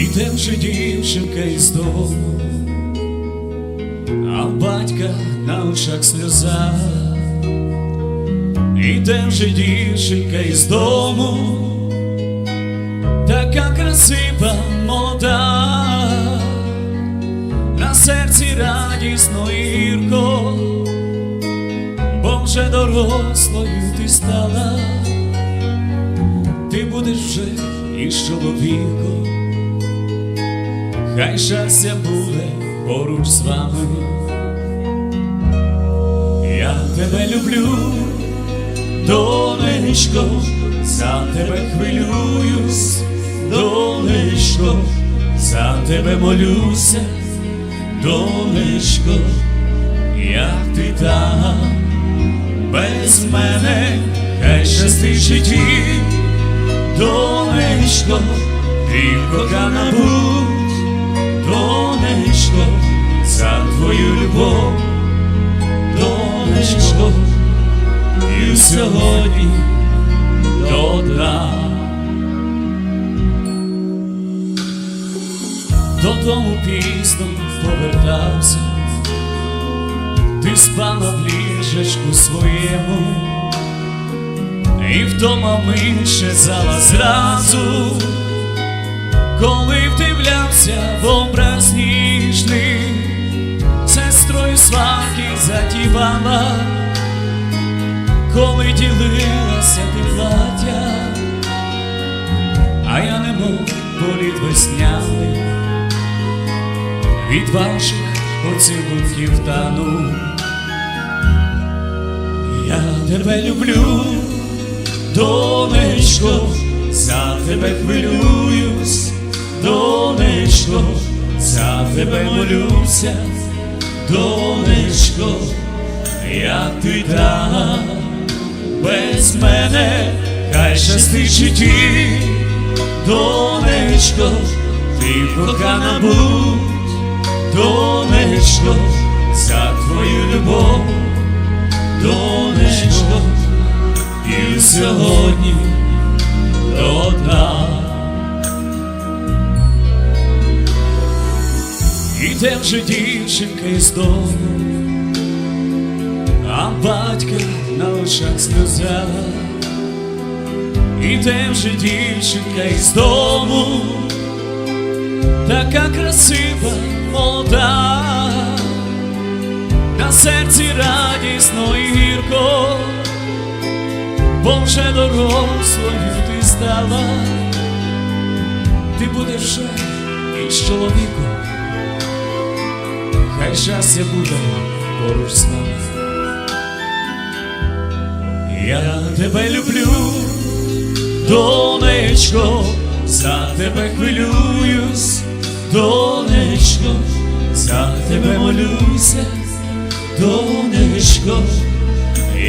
Іде вже дівчинка із дому, а батька на очах сльоза. Іде вже дівчинка із дому, така красива молода, на серці радісно і гірко, бо вже дорослою ти стала, ти будеш вже із чоловіком, хай щастя буде поруч з вами. Я тебе люблю, донечко, за тебе хвилююсь, донечко, за тебе молюся, донечко, як ти там? Без мене, хай щастить житті, донечко, ти кохана будь, за твою любов, донечко, і сьогодні до. Додому пізно повертався, ти спала в ліжечку своєму, і вдома менше зала зразу, коли вдивлявся в образ ніжний, сестрою сварки затівала, коли ділилася ти плаття, а я не мов політ весняний від ваших поцілунків тану. Я тебе люблю, донечко, за тебе хвилююсь, донечко, за тебе молюся, донечко, як ти там без мене, хай щастить житті, донечко, ти кохана будь. Донечко, за твою любов, донечко, і сьогодні Іде вже дівчинка із дому, а батька на очах сльоза. Іде вже дівчинка із дому, така красива молода, на серці радісно і гірко, бо вже дорослою ти стала, ти будеш вже із чоловіком, хай щастя буде поруч з нами. Я тебе люблю, донечко, за тебе хвилююсь, донечко, за тебе молюся, донечко,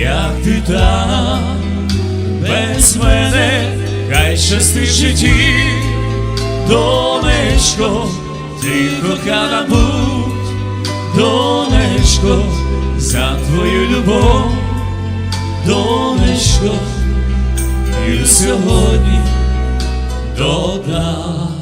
як ти там без мене, хай щастить в житті, донечко, ти кохана будь, донечко, за твою любов, донечко, і сьогодні до дна.